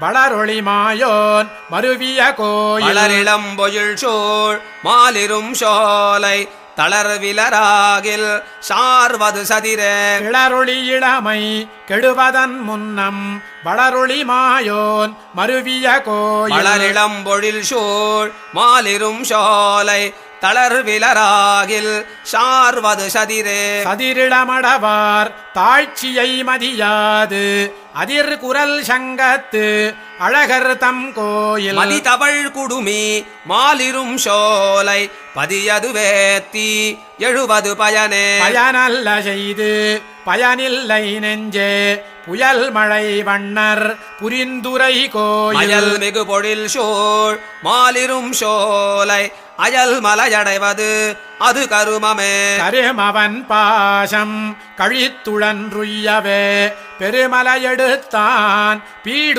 வளரொளி மாயோன் மருவிய கோயில். வளரிளம் பொயில் சூழ் மாலிரும் சோலை தளர்விலராகில் சார்வது சதிரே. கிளரொளி இளமை கெடுவதன் முன்னம் வளரொளி மாயோன் மருவிய கோயில். மலரிளம் பொழில் சூழ் மாலிரும் சோலை தளர்விலராகில் சார்வது சதிரே. சதிரிளமடவார் தாழ்ச்சியை மதியாது. அதிர் குரல் சங்கத்து அழகர் தம் கோயில். மதிதவள் குடுமி மாலிரும் சோலை பதியது வேத்தி எழுவது பயனே. பயனல்ல செய்து பயனில்லை நெஞ்சே. புயல் மழை வண்ணர் புரிந்துரை கோயில். மிகு பொழில் சோழ் மாலிரும் சோலை அயல் மலையடைவது அது கருமமே. கருமவன் பாசம் கழித்துழன்றுய்யவே பெருமலையெடுத்தான் பீடு